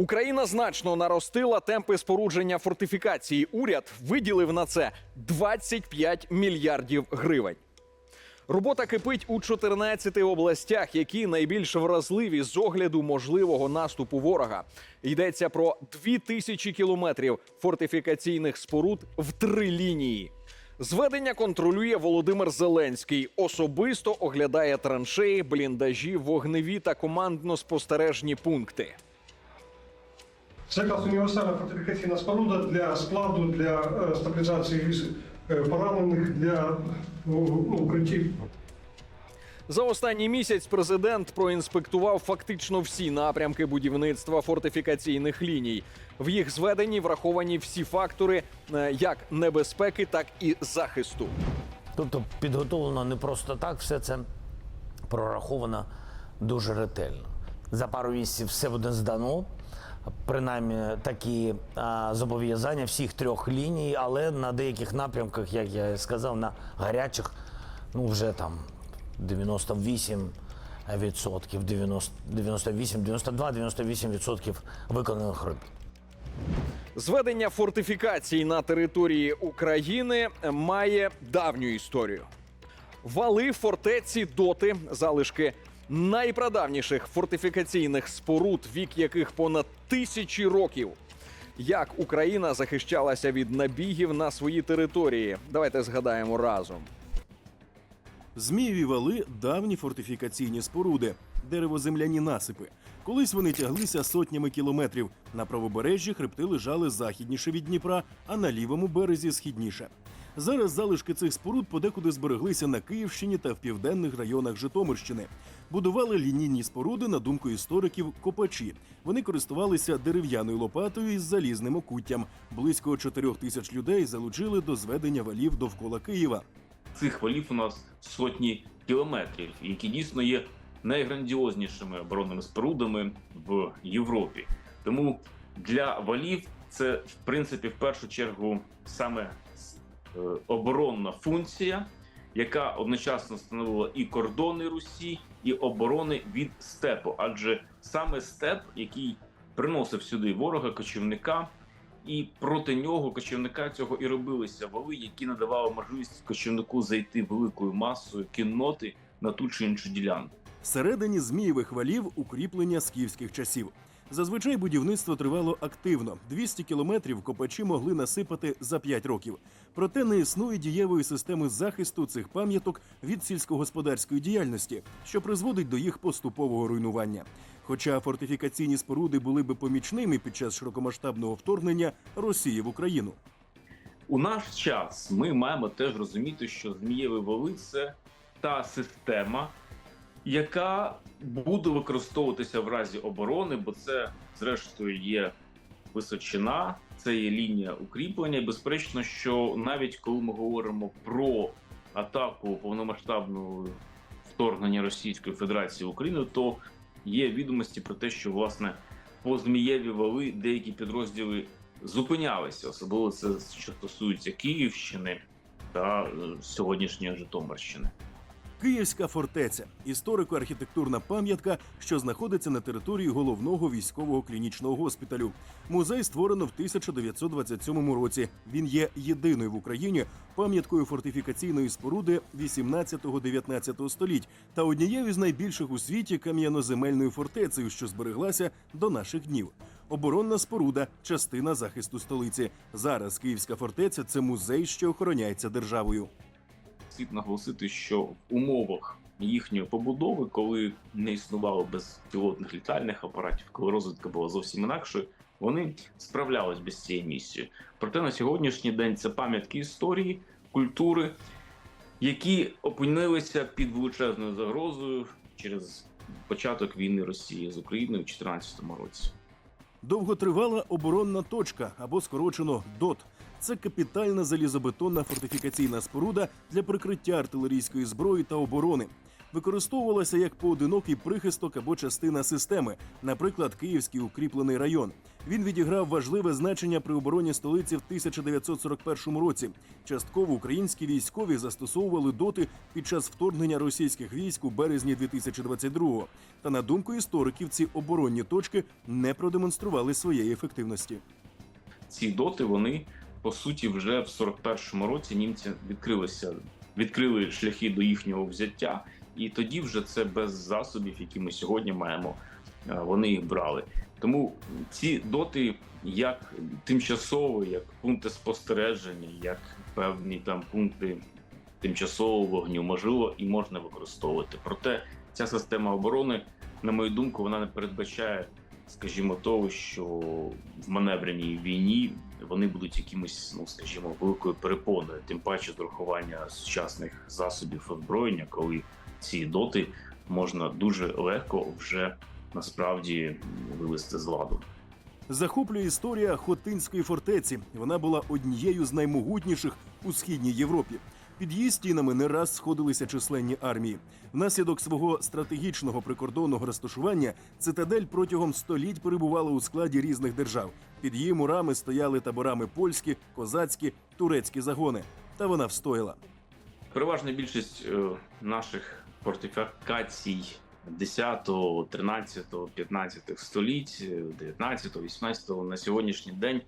Україна значно наростила темпи спорудження фортифікації. Уряд виділив на це 25 мільярдів гривень. Робота кипить у 14 областях, які найбільш вразливі з огляду можливого наступу ворога. Йдеться про 2 тисячі кілометрів фортифікаційних споруд в три лінії. Зведення контролює Володимир Зеленський. Особисто оглядає траншеї, бліндажі, вогневі та командно-спостережні пункти. Це якраз універсальна фортифікаційна споруда для складу, для е, стабілізації віз- е, поранених, для ну, укриттів. За останній місяць президент проінспектував фактично всі напрямки будівництва фортифікаційних ліній. В їх зведенні враховані всі фактори е, як небезпеки, так і захисту. Тобто підготовлено не просто так, все це прораховано дуже ретельно. За пару місяців все буде здано. Принаймні такі а, зобов'язання всіх трьох ліній, але на деяких напрямках, як я сказав, на гарячих, ну вже там 98 відсотків, 98, 92, 98 відсотків виконаних робіт. Зведення фортифікацій на території України має давню історію. Вали фортеці доти, залишки найпрадавніших фортифікаційних споруд, вік яких понад тисячі років. Як Україна захищалася від набігів на свої території? Давайте згадаємо разом. Змієві вали давні фортифікаційні споруди, деревоземляні насипи. Колись вони тяглися сотнями кілометрів. На правобережжі хребти лежали західніше від Дніпра, а на лівому березі східніше. Зараз залишки цих споруд подекуди збереглися на Київщині та в південних районах Житомирщини. Будували лінійні споруди, на думку істориків, копачі. Вони користувалися дерев'яною лопатою із залізним окуттям. Близько чотирьох тисяч людей залучили до зведення валів довкола Києва. цих валів у нас сотні кілометрів, які дійсно є найграндіознішими оборонними спорудами в Європі. Тому для валів це в принципі в першу чергу саме оборонна функція, яка одночасно становила і кордони Русі, і оборони від степу. Адже саме степ, який приносив сюди ворога, кочівника, і проти нього кочівника цього і робилися вали, які надавали можливість кочівнику зайти великою масою кінноти на ту чи іншу ділянку. Всередині змієвих валів укріплення скіфських часів. Зазвичай будівництво тривало активно. 200 кілометрів копачі могли насипати за 5 років. Проте не існує дієвої системи захисту цих пам'яток від сільськогосподарської діяльності, що призводить до їх поступового руйнування. Хоча фортифікаційні споруди були би помічними під час широкомасштабного вторгнення Росії в Україну. У наш час ми маємо теж розуміти, що змієві вали це та система, яка буде використовуватися в разі оборони, бо це, зрештою, є височина, це є лінія укріплення. І безперечно, що навіть коли ми говоримо про атаку повномасштабного вторгнення Російської Федерації в Україну, то є відомості про те, що власне по змієві вали деякі підрозділи зупинялися, особливо це що стосується Київщини та е, сьогоднішньої Житомирщини. Київська фортеця історико-архітектурна пам'ятка, що знаходиться на території головного військового клінічного госпіталю. Музей створено в 1927 році. Він є єдиною в Україні пам'яткою фортифікаційної споруди 18-19 століть та однією з найбільших у світі кам'яноземельною фортецею, що збереглася до наших днів. Оборонна споруда, частина захисту столиці. Зараз Київська фортеця це музей, що охороняється державою. Слід наголосити, що в умовах їхньої побудови, коли не існувало безпілотних літальних апаратів, коли розвитка була зовсім інакшою, вони справлялись без цієї місії. Проте на сьогоднішній день це пам'ятки історії, культури, які опинилися під величезною загрозою через початок війни Росії з Україною у 2014 році. Довготривала оборонна точка або скорочено ДОТ. Це капітальна залізобетонна фортифікаційна споруда для прикриття артилерійської зброї та оборони. Використовувалася як поодинокий прихисток або частина системи, наприклад, Київський укріплений район. Він відіграв важливе значення при обороні столиці в 1941 році. Частково українські військові застосовували доти під час вторгнення російських військ у березні 2022-го. Та на думку істориків, ці оборонні точки не продемонстрували своєї ефективності. ці доти вони по суті вже в 41-му році німці відкрилися, відкрили шляхи до їхнього взяття, і тоді вже це без засобів, які ми сьогодні маємо. е, Вони їх брали. Тому ці доти, як тимчасово, як пункти спостереження, як певні там пункти тимчасового вогню, можливо, і можна використовувати. Проте ця система оборони, на мою думку, вона не передбачає скажімо, того, що в маневреній війні вони будуть якимось, ну скажімо, великою перепоною, тим паче з урахування сучасних засобів озброєння, коли ці доти можна дуже легко вже насправді вивести з ладу. Захоплює історія Хотинської фортеці. Вона була однією з наймогутніших у східній Європі. Під її стінами не раз сходилися численні армії. Внаслідок свого стратегічного прикордонного розташування цитадель протягом століть перебувала у складі різних держав. Під її мурами стояли таборами польські, козацькі, турецькі загони. Та вона встояла. Переважна більшість е, наших фортифікацій 10, 13, 15 століть, е, 19, 18 на сьогоднішній день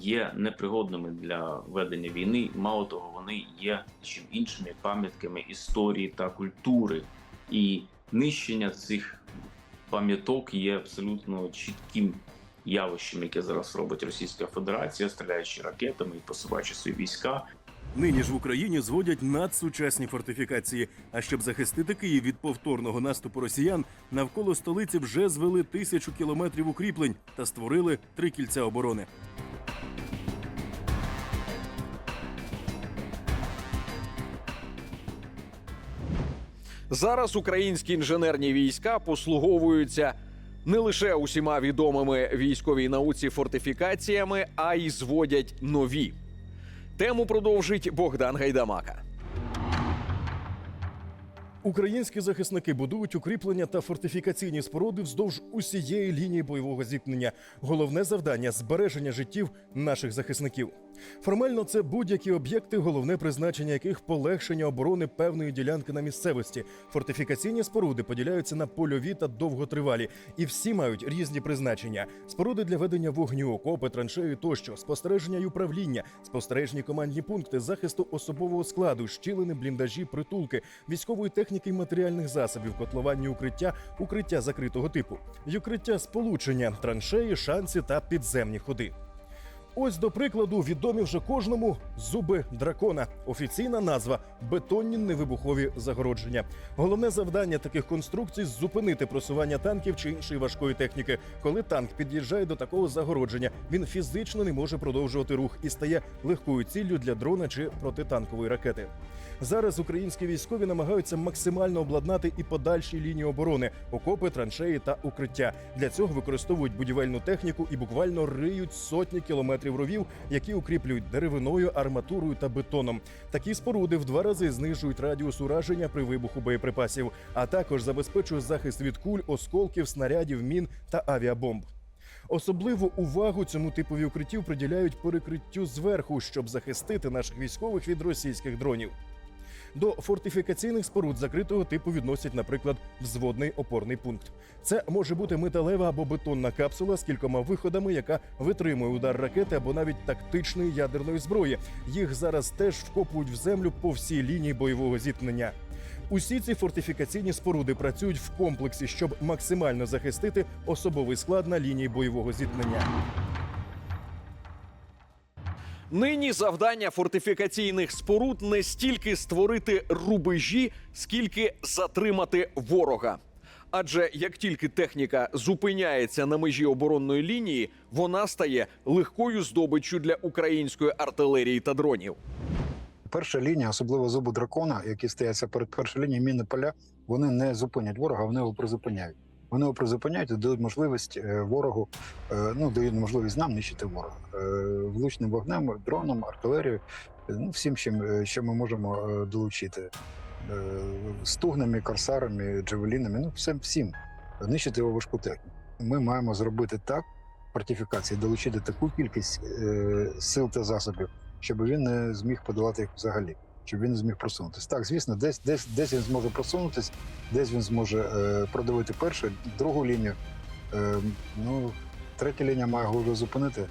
є непригодними для ведення війни. Мало того, вони є чим іншими пам'ятками історії та культури, і нищення цих пам'яток є абсолютно чітким явищем, яке зараз робить Російська Федерація, стріляючи ракетами і посуваючи свої війська. Нині ж в Україні зводять надсучасні фортифікації. А щоб захистити Київ від повторного наступу росіян, навколо столиці вже звели тисячу кілометрів укріплень та створили три кільця оборони. Зараз українські інженерні війська послуговуються не лише усіма відомими військовій науці фортифікаціями, а й зводять нові. Тему продовжить Богдан Гайдамака. Українські захисники будують укріплення та фортифікаційні споруди вздовж усієї лінії бойового зіткнення. Головне завдання збереження життів наших захисників. Формально це будь-які об'єкти, головне призначення яких полегшення оборони певної ділянки на місцевості. Фортифікаційні споруди поділяються на польові та довготривалі, і всі мають різні призначення: споруди для ведення вогню, окопи, траншеї тощо, спостереження й управління, спостережні командні пункти захисту особового складу, щілини, бліндажі, притулки, військової техніки й матеріальних засобів, котловані укриття, укриття закритого типу, й укриття сполучення, траншеї, шанси та підземні ходи. Ось до прикладу, відомі вже кожному зуби дракона. Офіційна назва бетонні невибухові загородження. Головне завдання таких конструкцій зупинити просування танків чи іншої важкої техніки. Коли танк під'їжджає до такого загородження, він фізично не може продовжувати рух і стає легкою ціллю для дрона чи протитанкової ракети. Зараз українські військові намагаються максимально обладнати і подальші лінії оборони, окопи, траншеї та укриття. Для цього використовують будівельну техніку і буквально риють сотні кілометрів ровів, які укріплюють деревиною, арматурою та бетоном. Такі споруди в два рази знижують радіус ураження при вибуху боєприпасів, а також забезпечують захист від куль, осколків, снарядів, мін та авіабомб. Особливу увагу цьому типові укриттів приділяють перекриттю зверху, щоб захистити наших військових від російських дронів. До фортифікаційних споруд закритого типу відносять, наприклад, взводний опорний пункт. Це може бути металева або бетонна капсула з кількома виходами, яка витримує удар ракети або навіть тактичної ядерної зброї. Їх зараз теж вкопують в землю по всій лінії бойового зіткнення. Усі ці фортифікаційні споруди працюють в комплексі, щоб максимально захистити особовий склад на лінії бойового зіткнення. Нині завдання фортифікаційних споруд не стільки створити рубежі, скільки затримати ворога. Адже як тільки техніка зупиняється на межі оборонної лінії, вона стає легкою здобиччю для української артилерії та дронів. Перша лінія, особливо зубу дракона, які стояться перед першою лінією міни поля, вони не зупинять ворога, вони його призупиняють. Вони призупиняють і дають можливість е, ворогу, е, ну дають можливість нам нищити ворога Е, влучним вогнем, дроном, артилерією, ну всім, чим що ми можемо долучити. Стугнами, корсарами, джавелінами, ну всім всім нищити його важку техніку. Ми маємо зробити так, фортифікації долучити таку кількість сил та засобів, щоб він не зміг подолати їх взагалі, щоб він зміг просунутися. Так, звісно, десь десь десь він зможе просунутися, десь він зможе е, продавити першу, другу лінію. Е, ну, третя лінія має голову зупинити.